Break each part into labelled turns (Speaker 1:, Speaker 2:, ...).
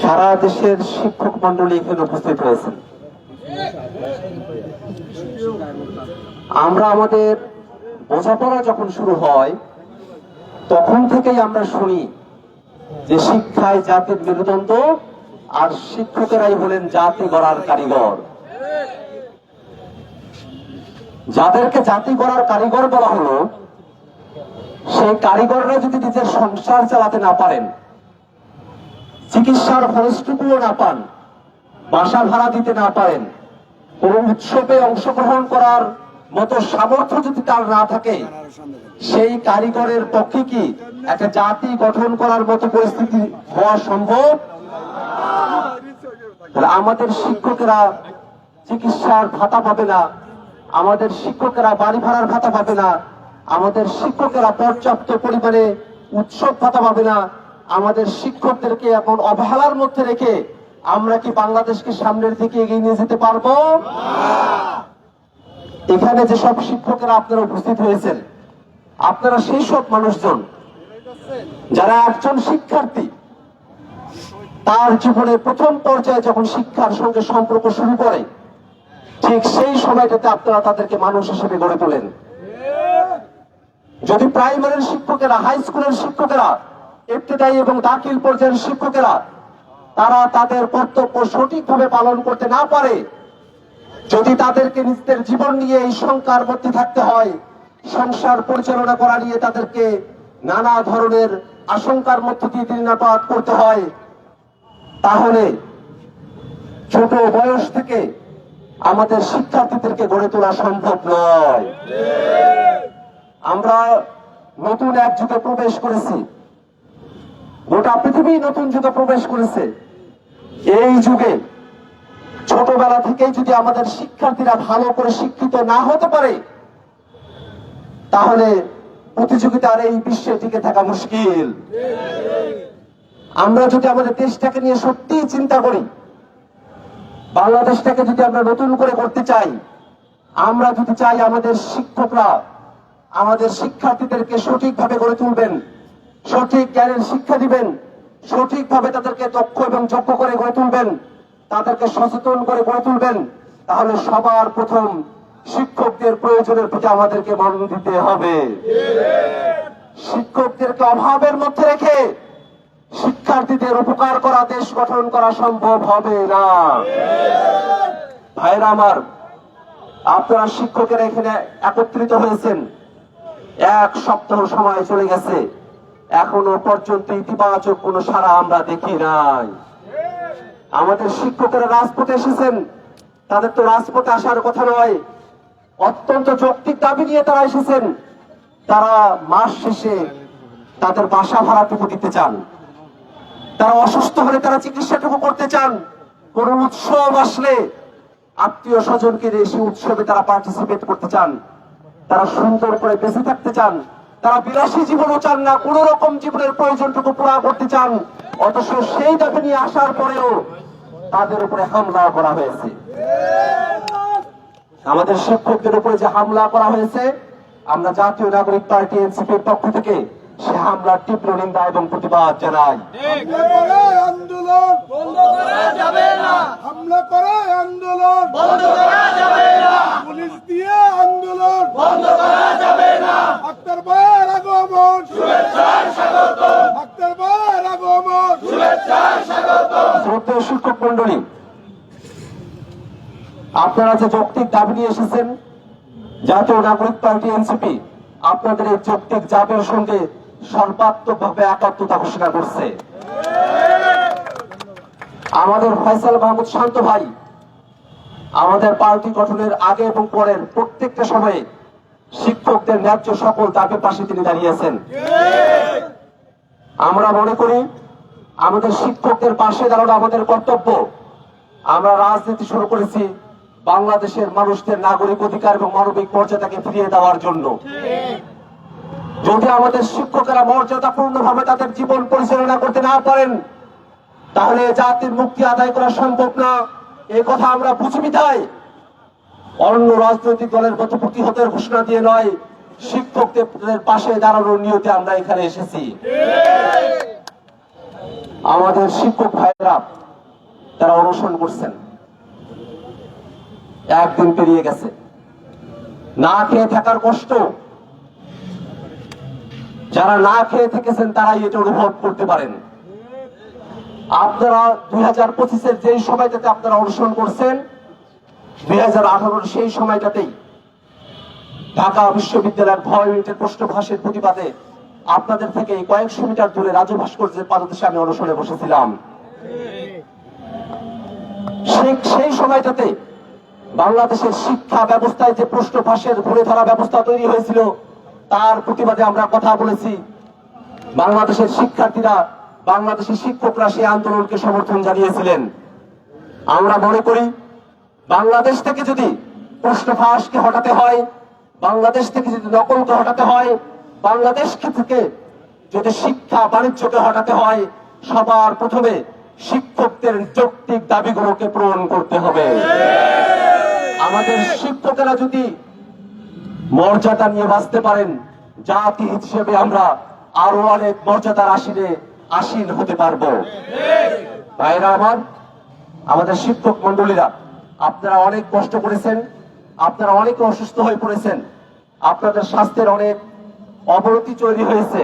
Speaker 1: সারা দেশের শিক্ষক মন্ডলী এখানে উপস্থিত হয়েছেন। আমরা আমাদের বোঝাপড়া যখন শুরু হয়, তখন থেকেই আমরা শুনি যে শিক্ষায় জাতির মেরুদণ্ড আর শিক্ষকেরাই হলেন জাতি গড়ার কারিগর। যাদেরকে জাতি গড়ার কারিগর বলা হলো, সেই কারিগররা যদি নিজের সংসার চালাতে না পারেন চিকিৎসার খরচটুকুও না পান, বাসা ভাড়া দিতে না পারেন, কোন উৎসবে অংশগ্রহণ করার মতো সামর্থ্য যদি তার না থাকে, সেই কারিগরের পক্ষে কি একটা জাতি গঠন করার মতো পরিস্থিতি হওয়া সম্ভব? আমাদের শিক্ষকেরা চিকিৎসার ভাতা পাবে না, আমাদের শিক্ষকেরা বাড়ি ভাড়ার ভাতা পাবে না, আমাদের শিক্ষকেরা পর্যাপ্ত পরিমাণে উৎসব ভাতা পাবে না আমাদের শিক্ষকদেরকে এখন অবহেলার মধ্যে রেখে আমরা কি বাংলাদেশকে সামনের দিকে এগিয়ে নিয়ে যেতে পারব? এখানে যে সব শিক্ষকেরা আপনারা উপস্থিত হয়েছেন, আপনারা সেই সব মানুষজন যারা একজন শিক্ষার্থী, তার জীবনের প্রথম পর্যায়ে যখন শিক্ষার সঙ্গে সম্পর্ক শুরু করে, ঠিক সেই সময়টাতে আপনারা তাদেরকে মানুষ হিসেবে গড়ে তোলেন। যদি প্রাইমারির শিক্ষকেরা, হাই স্কুলের শিক্ষকেরা ইবতেদায়ী এবং দাখিল পর্যায়ের শিক্ষকেরা, তারা তাদের কর্তব্য সঠিকভাবে পালন করতে না পারে। যদি তাদেরকে নিজেদের জীবন নিয়ে এই শঙ্কার মধ্যে থাকতে হয়, সংসার পরিচালনা করা নিয়ে তাদেরকে নানা ধরনের আশঙ্কার মধ্য দিয়ে দিনাপাত করতে হয়, তাহলে ছোট বয়স থেকে আমাদের শিক্ষার্থীদেরকে গড়ে তোলা সম্ভব নয়। আমরা নতুন এক যুগে প্রবেশ করেছি। গোটা পৃথিবী নতুন যুগে প্রবেশ করেছে। এই যুগে, ছোটবেলা থেকেই যদি আমাদের শিক্ষার্থীরা ভালো করে শিক্ষিত না হতে পারে, তাহলে প্রতিযোগিতার এই বিশ্বে টিকে থাকা মুশকিল। আমরা যদি আমাদের দেশটাকে নিয়ে সত্যি চিন্তা করি, বাংলাদেশটাকে যদি আমরা নতুন করে করতে চাই, আমরা যদি চাই আমাদের শিক্ষকরা, আমাদের শিক্ষার্থীদেরকে সঠিকভাবে গড়ে তুলবেন সঠিক জ্ঞানের শিক্ষা দিবেন, সঠিকভাবে তাদেরকে দক্ষ এবং যোগ্য করে গড়ে তুলবেন, তাদেরকে সচেতন করে গড়ে তুলবেন, তাহলে সবার প্রথম শিক্ষকদের প্রয়োজনের প্রতি আমাদেরকে মন দিতে হবে। শিক্ষকদেরকে অভাবের মধ্যে রেখে শিক্ষার্থীদের উপকার করা, দেশ গঠন করা সম্ভব হবে না। ভাইরা আমার, আপনারা শিক্ষকেরা এখানে একত্রিত হয়েছেন। এক সপ্তাহ সময় চলে গেছে। এখনও পর্যন্ত ইতিবাচক কোন সারা আমরা দেখি নাই। আমাদের শিক্ষকেরা রাজপথে এসেছেন। তাদের তো রাজপথে আসার কথা নয়। অত্যন্ত যৌক্তিক দাবি নিয়ে তারা এসেছেন। তারা মাস শেষে তাদের বাসা ভাড়াটুকু দিতে চান। তারা অসুস্থ হলে তারা চিকিৎসাটুকু করতে চান। কোন উৎসব আসলে আত্মীয় স্বজনকে সেই উৎসবে তারা পার্টিসিপেট করতে চান। তারা সুন্দর করে বেঁচে থাকতে চান। তারা বিলাসী জীবনও চান না কোন রকম জীবনের প্রয়োজনটুকু পুরা করতে চান। অথচ সেই দাবি নিয়ে আসার পরেও তাদের উপরে হামলা করা হয়েছে। আমাদের শিক্ষকদের উপরে যে হামলা করা হয়েছে আমরা জাতীয় নাগরিক পার্টি এনসিপির পক্ষ থেকে সে হামলার তীব্র নিন্দা এবং প্রতিবাদ জানাই।
Speaker 2: আন্দোলন বন্ধ করা যাবে না। হামলা করে আন্দোলন। বন্ধ করা যাবে না। পুলিশ দিয়ে
Speaker 1: শ্রদ্ধেয় শিক্ষক মন্ডলী, আপনারা যে যৌক্তিক দাবি নিয়ে এসেছেন, জাতীয় নাগরিক পার্টি এনসিপি, আপনাদের এই যৌক্তিক দাবির সঙ্গে সর্বাত্মক ভাবে একাত্মতা ঘোষণা করছে। আমাদের ফয়সাল মাহমুদ শান্ত ভাই, আমাদের পার্টি গঠনের আগে এবং পরের প্রত্যেকটা সময়ে শিক্ষকদের ন্যায্য সকল দাবির পাশে তিনি দাঁড়িয়েছেন আমরা মনে করি আমাদের শিক্ষকদের পাশে দাঁড়ানো আমাদের কর্তব্য। আমরা রাজনীতি শুরু করেছি বাংলাদেশের মানুষদের নাগরিক অধিকার এবং মানবিক মর্যাদাকে ফিরিয়ে দেওয়ার জন্য। যদি আমাদের শিক্ষকেরা মর্যাদাপূর্ণ ভাবে তাদের জীবন পরিচালনা করতে না পারেন, তাহলে জাতির মুক্তি আদায় করা সম্ভব না। এই কথা আমরা বুঝি বিধায় অন্য রাজনৈতিক দলের মতো প্রতিহতের ঘোষণা দিয়ে নয়, শিক্ষকদের পাশে দাঁড়ানোর নিয়তে আমরা এখানে এসেছি। আমাদের শিক্ষক ভাইরা তারা অনশন করছেন। একদিন পেরিয়ে গেছে। না খেয়ে থাকার কষ্ট, যারা না খেয়ে থেকেছেন, তারাই এটা অনুভব করতে পারেন। আপনারা দুই হাজার পঁচিশের যেই সময়টাতে আপনারা অনুসরণ করছেন, দুই হাজার আঠারোর সেই সময়টাতেই ঢাকা বিশ্ববিদ্যালয়ের ভয় মিনিটের প্রশ্নভাসের প্রতিবাদে আপনাদের থেকে কয়েকশো মিটার দূরে রাজু ভাস্কর্যের পাদদেশে আমি অনুসরণে বসেছিলাম। সেই সময়টাতে বাংলাদেশের শিক্ষা ব্যবস্থায় যে প্রশ্ন ফাঁসের ঘুরে ধরা ব্যবস্থা তৈরি হয়েছিল, তার প্রতিবাদে আমরা কথা বলেছি। বাংলাদেশের শিক্ষার্থীরা, বাংলাদেশের শিক্ষকরা সেই আন্দোলনকে সমর্থন জানিয়েছিলেন। আমরা মনে করি, বাংলাদেশ থেকে যদি প্রশ্ন ফাঁসকে হটাতে হয়, বাংলাদেশ থেকে যদি নকলকে হটাতে হয় বাংলাদেশ থেকে যদি শিক্ষা বাণিজ্যকে হটাতে হয়, সবার প্রথমে শিক্ষকদের যৌক্তিক দাবিগুলোকে পূরণ করতে হবে। আমাদের শিক্ষকেরা যদি মর্যাদা নিয়ে বাঁচতে পারেন, জাতি হিসেবে আমরা আরও অনেক মর্যাদার আসিনে আসীন হতে পারব। ভাইরা আমার, আমাদের শিক্ষক মন্ডলীরা আপনারা অনেক কষ্ট করেছেন, আপনারা অনেক অসুস্থ হয়ে পড়েছেন, আপনাদের স্বাস্থ্যের অনেক অবনতি তৈরি হয়েছে।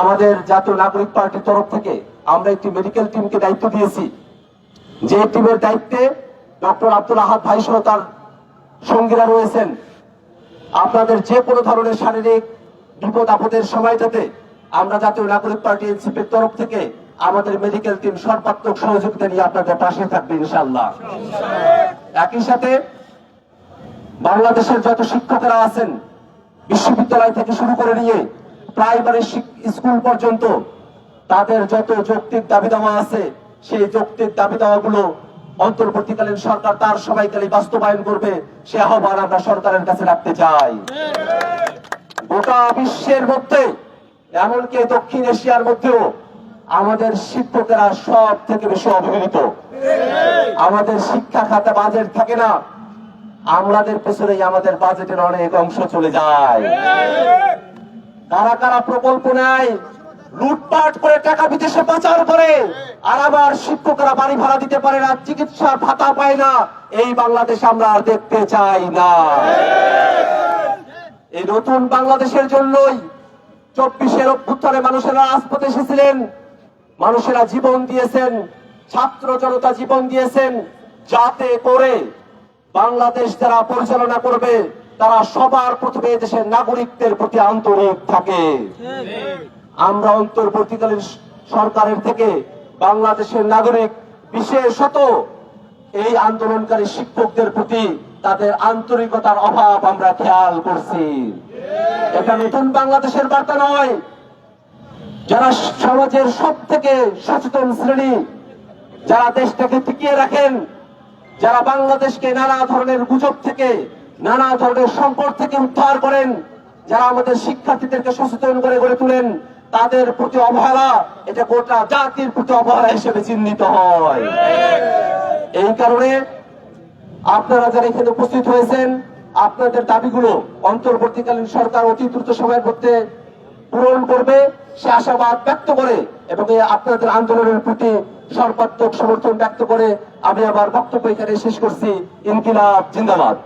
Speaker 1: আমাদের জাতীয় নাগরিক পার্টির তরফ থেকে আমরা একটি মেডিকেল টিমকে দায়িত্ব দিয়েছি। যে টিমের দায়িত্বে ডক্টর আব্দুল আহাদ ভাই সহ তার সঙ্গীরা রয়েছেন। আপনাদের যে কোনো ধরনের শারীরিক বিপদ, আপদের সময়টাতে আমরা জাতীয় নাগরিক পার্টি এনসিপির তরফ থেকে আমাদের মেডিকেল টিম সর্বাত্মক সহযোগিতা নিয়ে আপনাদের পাশে থাকবে ইনশাল্লাহ একই সাথে বাংলাদেশের যত শিক্ষকেরা আছেন বিশ্ববিদ্যালয় থেকে শুরু করে নিয়ে প্রাইমারি স্কুল পর্যন্ত তাদের যত যৌক্তিক দাবি দাওয়া আছে, সেই যৌক্তিক দাবি দাওয়াগুলো অন্তর্বর্তীকালীন সরকার তার সবাইকালে বাস্তবায়ন করবে, সে আহ্বান আমরা সরকারের কাছে রাখতে চাই। গোটা বিশ্বের মধ্যে, এমনকি দক্ষিণ এশিয়ার মধ্যেও আমাদের শিক্ষকেরা সব থেকে বেশি অবহেলিত। আমাদের শিক্ষা খাতে বাজেট থাকে না। আমাদের পেছনেই আমাদের বাজেটের অনেক অংশ চলে যায়। কারা কারা প্রকল্প নেয়? লুটপাট করে টাকা বিদেশে পাচার করে। আর আবার শিক্ষকরা বাড়ি ভাড়া দিতে পারে না, চিকিৎসার ভাতা পায় না। এই বাংলাদেশ আমরা আর দেখতে চাই না। এই নতুন বাংলাদেশের জন্যই চব্বিশের অভ্যুত্থানে মানুষেরা রাজপথে এসেছিলেন। মানুষেরা জীবন দিয়েছেন। ছাত্র জনতা জীবন দিয়েছেন। যাতে করে বাংলাদেশ যারা পরিচালনা করবে, তারা সবার প্রথমে দেশের নাগরিকদের প্রতি আন্তরিক থাকে। আমরা অন্তর্বর্তীকালীন সরকারের থেকে বাংলাদেশের নাগরিক, বিশেষত এই আন্দোলনকারী শিক্ষকদের প্রতি তাদের আন্তরিকতার অভাব আমরা খেয়াল করছি। এটা নতুন বাংলাদেশের বার্তা নয়। যারা সমাজের সব থেকে সচেতন শ্রেণি, যারা দেশটাকে টিকিয়ে রাখেন যারা বাংলাদেশকে নানা ধরনের গুজব থেকে, নানা ধরনের সংকট থেকে উদ্ধার করেন, যারা আমাদের শিক্ষার্থীদেরকে সচেতন করে গড়ে তুলেন, তাদের প্রতি অবহেলা, এটা গোটা জাতির প্রতি অবহেলা হিসেবে চিহ্নিত হয়। এই কারণে আপনারা যারা এখানে উপস্থিত হয়েছেন, আপনাদের দাবিগুলো অন্তর্বর্তীকালীন সরকার অতি দ্রুত সময়ের মধ্যে পূরণ করবে, সে আশাবাদ ব্যক্ত করে এবং আপনাদের আন্দোলনের প্রতি সর্বাত্মক সমর্থন ব্যক্ত করে আমি আমার বক্তব্য এখানে শেষ করছি। ইনকিলাব জিন্দাবাদ।